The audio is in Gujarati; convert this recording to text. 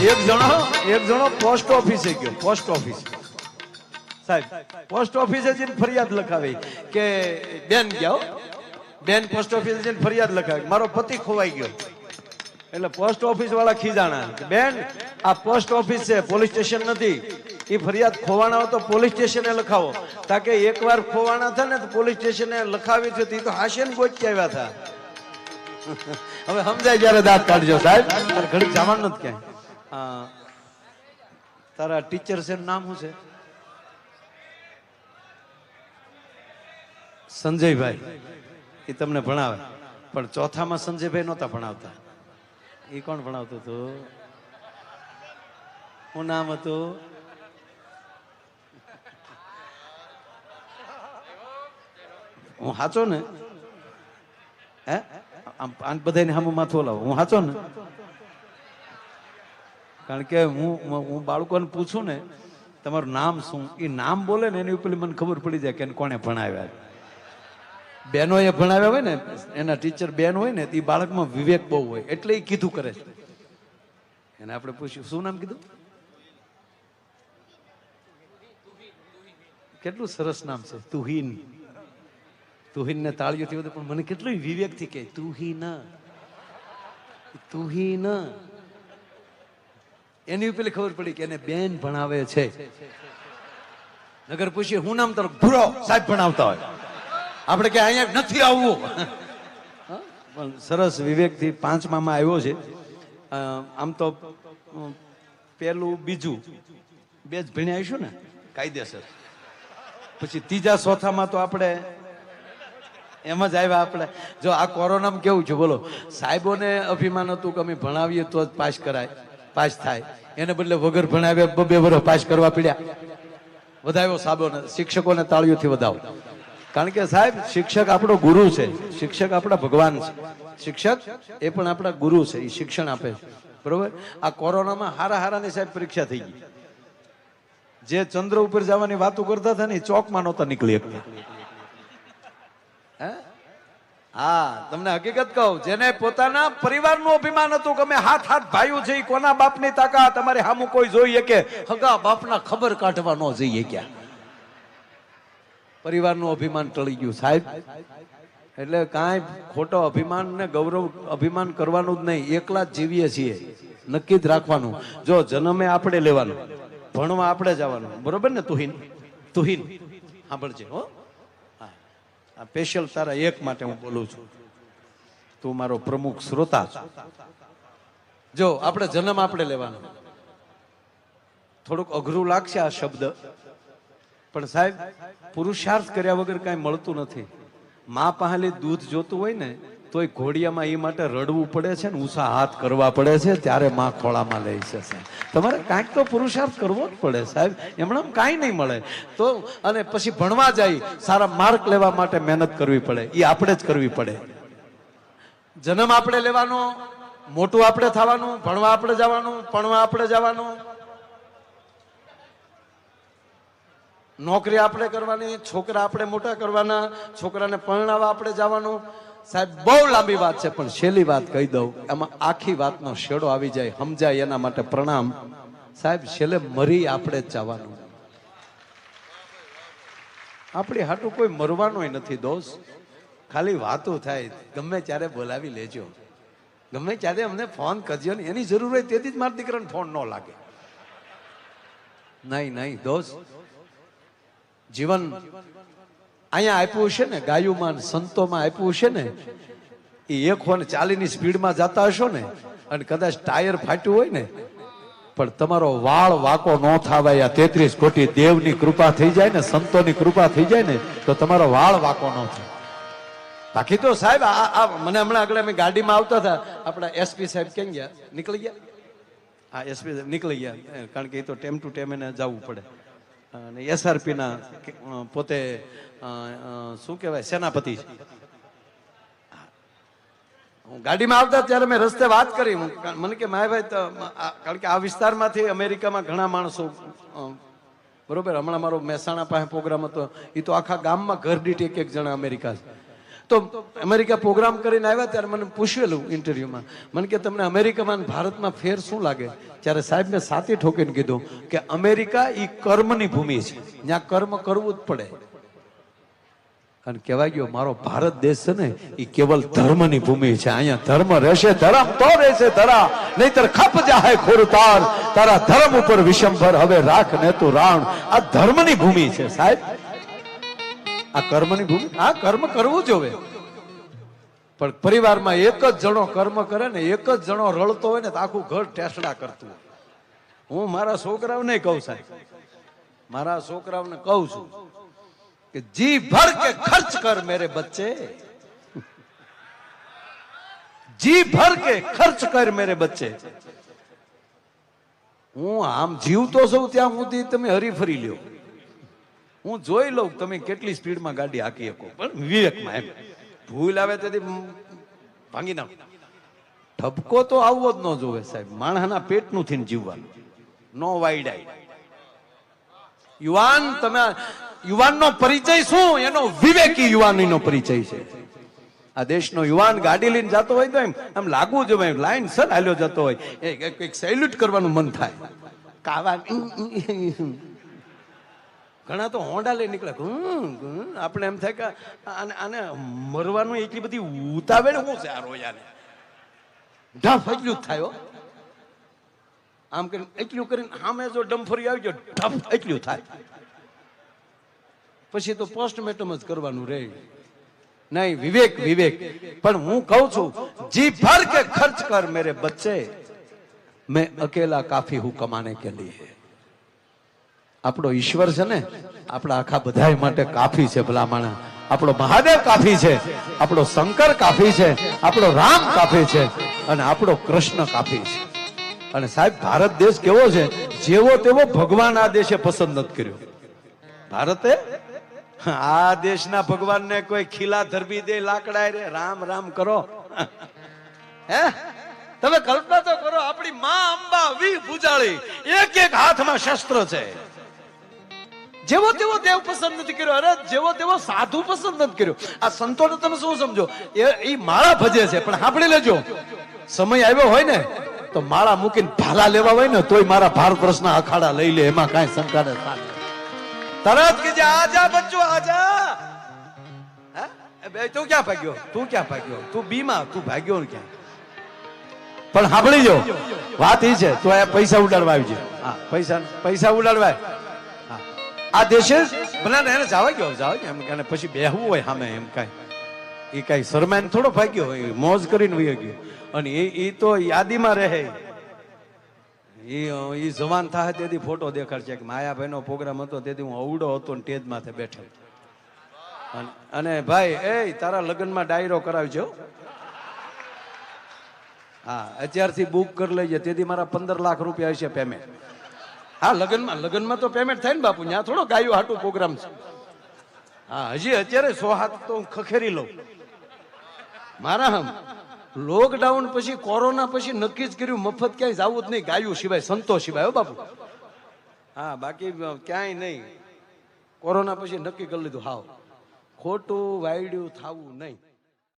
એક જણો એક જણો પોસ્ટ ઓફિસે ગયો પોસ્ટ ઓફિસ સાહેબ પોસ્ટ ઓફિસે જઈને ફરિયાદ લખાવી કે બેન ગયા, બેન પોસ્ટ ઓફિસે જઈને ફરિયાદ લખાવી, મારો પતિ ખોવાઈ ગયો. એટલે પોસ્ટ ઓફિસ વાળા ખીજાણા બેન, આ પોસ્ટ ઓફિસ છે પોલીસ સ્ટેશન નથી. એ ફરિયાદ હોય તો પોલીસ સ્ટેશને લખાવો. તાકે એકવાર ખોવાણા થાય ને તો પોલીસ સ્ટેશને લખાવી છે ઈ તો હાશે ને ગોચી આવ્યા હતા હવે સમજાય જયારે દાંત કાઢજો સાહેબ. ઘડી જવાનું નથી ક્યાંય. તારા ટીચર છે નામ શું છે? સંજયભાઈ. એ તમને ભણાવે. પણ ચોથામાં સંજયભાઈ નહોતા ભણાવતા. એ કોણ ભણાવતું હતું? હું નામ હતું? હું સાચો ને? હે? આમ બધાને સામું માથું હલાવો. હું સાચો ને? કારણ કે હું હું બાળકોને પૂછું ને, તમારું નામ શું? એ નામ બોલે ને એની ઉપર મને ખબર પડી જાય કે કોને ભણાવ્યા બેનો એ ભણાવ્યા હોય ને, એના ટીચર બેન હોય ને એ બાળકમાં વિવેક બહુ હોય. એટલે એ કીધું કરે છે. એને આપણે પૂછ્યું, શું નામ કીધું? કેટલું સરસ નામ છે, તુહીન. તુહિન ને તાળીઓથી બધું પણ મને કેટલું વિવેકથી કહે, તુહીન. તુહીન. એની પેલી ખબર પડી કે એને બેન ભણાવે છે. નગર પૂછીએ, હું નામ તરફ ભૂરો? સાહેબ ભણાવતા હોય. આપણે કે અહીંયા નથી આવવું. પણ સરસ વિવેકથી પાંચમામાં આવ્યો છે. આમ તો પેલું બીજું. બે જ ભણી આવીશું ને? કાયદેસર. પછી ત્રીજા ચોથામાં તો આપણે એમ જ આવ્યા આપણે. જો આ કોરોનામાં કેવું છે, બોલો. સાહેબોને અભિમાન હતું કે અમે ભણાવીએ તો જ પાસ કરાય. પાસ થાય. એને બદલે વગર ભણાવ્યા બબે વર્ષ પાસ કરવા પડ્યા. વધાવ્યો સાબો શિક્ષકોને તાળીઓથી વધાવો કારણ કે સાહેબ, શિક્ષક આપણો ગુરુ છે. શિક્ષક આપણા ભગવાન છે. શિક્ષક એ પણ આપણા ગુરુ છે. એ શિક્ષણ આપે છે. બરોબર? આ કોરોનામાં હારા હારાની સાહેબ પરીક્ષા થઈ ગઈ. જે ચંદ્ર ઉપર જવાની વાતો કરતા હતા ને, એ ચોકમાં નહોતા નીકળી શકતા. હે? હા, તમને હકીકત કહું, જેને પોતાના પરિવારનું અભિમાન હતું કે અમે હાથ હાથ ભાઈઓ છે કોના બાપની તાકાત તમારે હામુ કોઈ જોઈએ કે હગા બાપના ખબર કાઢવા ન જઈએ ક્યાં. પરિવારનું અભિમાન ટળી ગયું, સાહેબ. એટલે કાંઈ ખોટો અભિમાન ને ગૌરવ, અભિમાન કરવાનું જ નહીં, એકલા જ જીવીએ છીએ. નક્કી જ રાખવાનું. જો જન્મે આપણે લેવાનું, ભણવા આપણે જવાનું. બરોબર ને તુહિન? તુહિન. સાંભળજે, હા. આ સ્પેશિયલ તારા એક માટે હું બોલું છું. તું મારો પ્રમુખ શ્રોતા જો, આપણે જન્મ આપણે લેવાનો. થોડુંક અઘરું લાગશે આ શબ્દ. પણ સાહેબ, પુરુષાર્થ કર્યા વગર કાંઈ મળતું નથી. મા પાસે દૂધ જોતું હોય ને તોય ઘોડિયામાં એ માટે રડવું પડે છે ને ઉષા હાથ કરવા પડે છે, ત્યારે માં ખોળામાં લે છે તમારે કાંઈક તો પુરુષાર્થ કરવો જ પડે સાહેબ. એમણે કાંઈ નહીં મળે. તો અને પછી ભણવા જાય, સારા માર્ક લેવા માટે મહેનત કરવી પડે. એ આપણે જ કરવી પડે. જન્મ આપણે લેવાનો, મોટું આપણે થવાનું, ભણવા આપણે જવાનું, ભણવા આપણે જવાનું. નોકરી આપણે કરવાની, છોકરા આપણે મોટા કરવાના, છોકરાને પરણાવવા આપણે જવાનું. સાહેબ, બહુ લાંબી વાત છે, પણ છેલ્લી વાત કહી દઉં. એમાં આખી વાતનો શેડો આવી જાય, સમજાય એના માટે પ્રણામ. સાહેબ, છેલ્લે મરી આપણે જ જવાનું. આપણી હાટું કોઈ મરવાનોય નથી, દોસ્ત. ખાલી વાતો થાય, ગમે ત્યારે બોલાવી લેજો. ગમે ત્યારે અમને ફોન કરજો ને, એની જરૂર હોય તેથી જ મારા દીકરાને ફોન ન લાગે. નહીં નહીં, દોસ્ત. જીવન અહીંયા આપ્યું છે ને ગાયુમાં સંતોમાં આપ્યું છે ને, એ એક હોને ચાલીની સ્પીડમાં જતા હશો ને, અને કદાચ ટાયર ફાટ્યું હોય ને, પણ તમારો વાળ વાકો ન થવાય, આ તેત્રીસ કોટી દેવની કૃપા થઈ જાય ને, સંતોની કૃપા થઈ જાય ને, તો તમારો વાળ વાકો ન થાય. બાકી તો સાહેબ, આ આ મને હમણાં આગળ અમે ગાડીમાં આવતા હતા, આપણા એસપી સાહેબ ક્યાં ગયા? નીકળી ગયા? હા, એસપી સાહેબ, નીકળી ગયા, કારણ કે એ તો ટેમ ટુ ટેમ એને જવું પડે. અને એસઆરપી ના પોતે શું કહેવાય, સેનાપતિ હું ગાડીમાં આવતા ત્યારે મેં રસ્તે વાત કરી. હું મને કે માયભાઈ કારણ કે આ વિસ્તારમાંથી અમેરિકામાં ઘણા માણસો બરોબર? હમણાં મારો મહેસાણા પાસે પ્રોગ્રામ હતો. એ તો આખા ગામમાં ઘર દીઠ એક એક જણા અમેરિકા છે. તો અમેરિકા પ્રોગ્રામ કરીને આવ્યા ત્યારે મને પૂછેલું ઇન્ટરવ્યુમાં મને કે, તમને અમેરિકામાં ભારતમાં ફેર શું લાગે? ત્યારે સાહેબ મેં સાથી ઠોકીને કીધું કે, અમેરિકા એ કર્મની ભૂમિ છે. જ્યાં કર્મ કરવું જ પડે. અને કહેવાય ગયો, મારો ભારત દેશ છે ને એ કેવલ ધર્મની ભૂમિ છે. અહીંયા ધર્મ રહેશે ધરમ તો રહેશે ધરા. નહીતર ખપ જાહે ખોરતાર તારા ધર્મ ઉપર વિષમભર. હવે રાખ ને તું રાણ. આ ધર્મની ભૂમિ છે, સાહેબ. આ કર્મની ભૂમિ, આ કર્મ કરવું જોવે. પણ પરિવારમાં એક જ જણો કર્મ કરે ને એક જ જણો રળતો હોય ને તો આખું ઘર ટેસડા કરતું. હું મારા છોકરાઓને કહું સાહેબ, મારા છોકરાઓને કહું છું કે જી ભર કે ખર્ચ કર મેરે બચ્ચે. જી ભર કે ખર્ચ કર મેરે બચ્ચે. હું આમ જીવતો છું ત્યાં સુધી તમે હરીફરી લ્યો. હું જોઈ લઉં તમે કેટલી સ્પીડમાં ગાડી હાકી શકો. પણ વિવેકમાં એમ. ભૂલ આવે તેથી ભાંગી નાખો. ઠપકો તો આવવો જ ન જોવે સાહેબ. માણસના પેટનું થઈને જીવવાનું. નો વાઈડાઈ યુવાન તમે, યુવાનનો પરિચય શું? એનો વિવેકી યુવાનીનો પરિચય છે. આ દેશનો યુવાન ગાડી લઈને જતો હોય તો એમ, આમ લાગવું જોઈએ લાઈન સર હાલ્યો જતો હોય. એક સેલ્યુટ કરવાનું મન થાય. કાવા ઘણા તો હોંડા લઈ નીકળે હમ. આપણે એમ થાય કે આને મરવાનું એટલી બધી ઉતાવળ શું છે આ રોયાને? ઢફ એટલું જ થાય હો. આમ કરીને એટલું કરીને સામે જો ડમફરી આવી ગયો, ઢફ એટલું થાય. પછી તો પોસ્ટમેટમ જ કરવાનું રહે નહીં, વિવેક વિવેક. પણ હું કહું છું, જી ભર કે ખર્ચ કર મેરે બચ્ચે. મેં અકેલા કાફી હું કમાને કે લીએ. આપણો ઈશ્વર છે ને, આપણા આખા બધા માટે કાફી છે ભલા આપણો મહાદેવ કાફી છે, આપણો શંકર કાફી છે, આપણો રામ કાફી છે, અને આપણો કૃષ્ણ કાફી છે. અને સાહેબ, ભારત દેશ કેવો છે? જેવો તેવો ભગવાન આ દેશે પસંદ નથી કર્યો. ભારતે? આ દેશના ભગવાનને કોઈ ખીલા ધરબી દે લાકડા રે, રામ રામ કરો. હે? તમે કલ્પના તો કરો, આપણી માં અંબા વી ભૂજાળી એક એક હાથમાં શસ્ત્ર છે. જેવો તેવો દેવ પસંદ નથી કર્યો, અરે જેવો તેવો સાધુ પસંદ નથી કર્યો. આ સંતોને તમે શું સમજો? એ માળા ભજે છે, પણ સાંભળી લેજો. સમય આવ્યો હોય ને, તો માળા મૂકીને ભાલા લેવા હોય ને, તોય મારા ભારત વર્ષના અખાડા લઈ લે, એમાં કાંઈ શંકા ને તરત કે આજા બચ્ચો, આજા. બે, તું ક્યાં ભાગ્યો? તું ક્યાં ભાગ્યો? તું બીમા તું ભાગ્યો ને ક્યાં? પણ સાંભળી જો વાત એ છે, તું આ પૈસા ઉડાડવા આવી છે પૈસા પૈસા ઉડાડવા આ દેશે ભલે એને જવા ગયો જવા ગયો. એમ કે પછી બેહવું હોય સામે, એમ કાંઈ. એ કાંઈ શરમાઈને થોડો ભાગ્યો હોય મોજ કરીને વહી ગયો. અને એ એ તો યાદીમાં રહે. એ એ જવાન થાય તેથી ફોટો દેખાડશે કે માયાભાઈનો પ્રોગ્રામ હતો, તેથી હું અવડો હતો ને તેજ માથે બેઠો. અને- અને ભાઈ એ તારા લગ્નમાં ડાયરો કરાવજો. હા, અત્યારથી બુક કરી લેજે, તેથી મારા પંદર લાખ રૂપિયા હશે પેમેન્ટ હા, લગ્નમાં લગ્નમાં તો પેમેન્ટ થાય ને બાપુ ત્યાં થોડો ગાયું હાટું પ્રોગ્રામ છે. હા, હજી અત્યારે સો હાથ તો હું ખખેરી લઉં. મારા હમ લોકડાઉન પછી કોરોના પછી નક્કી જ કર્યું, મફત ક્યાંય જવું જ નહીં, ગાયું સિવાય, સંતો સિવાય, હો બાપુ. હા, બાકી ક્યાંય નહીં. કોરોના પછી નક્કી કરી લીધું, હાવ. ખોટું વાયડ્યું થાવું નહીં.